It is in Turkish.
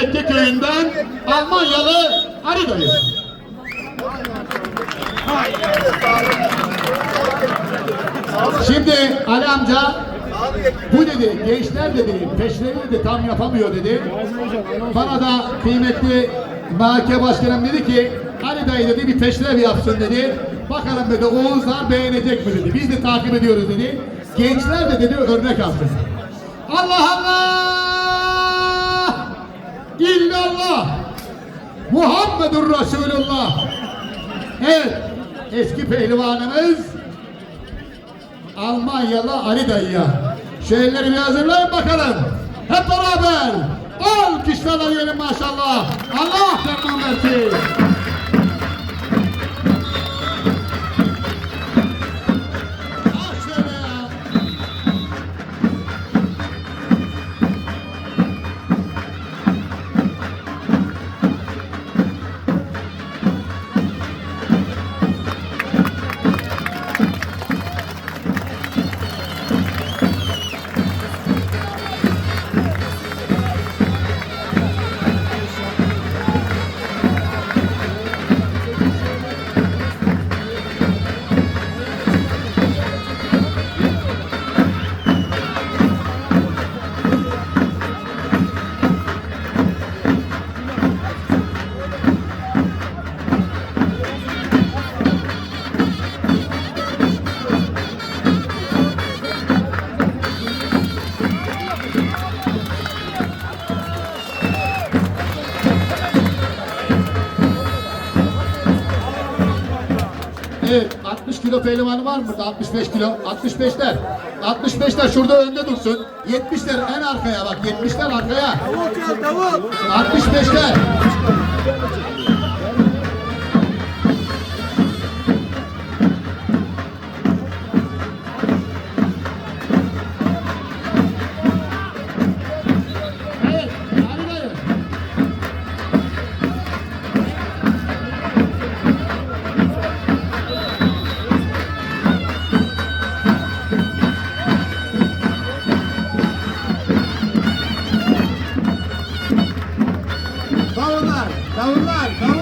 Tekke köyünden Almanyalı Ali dayı. Şimdi Ali amca bu dedi gençler dedi peşleri dedi tam yapamıyor dedi. Bana da kıymetli MHK başkanım dedi ki Ali dayı dedi bir peşrev yapsın dedi. Bakalım dedi Oğuzlar beğenecek mi dedi. Biz de takip ediyoruz dedi. Gençler de dedi örnek alsın. Allah Allah! Muhammedur Resulullah! Evet, eski pehlivanımız Almanyalı Ali dayıya. Şeyleri bir hazırlayın bakalım. Hep beraber. Alkışlarla yiyelim maşallah. Allah ferman versin. Evet, 60 kilo pehlivanı var mı burada? 65 kilo. 65'ler. 65'ler şurada önde dursun. 70'ler en arkaya bak. 70'ler arkaya. 65'ler. Davullar, davullar.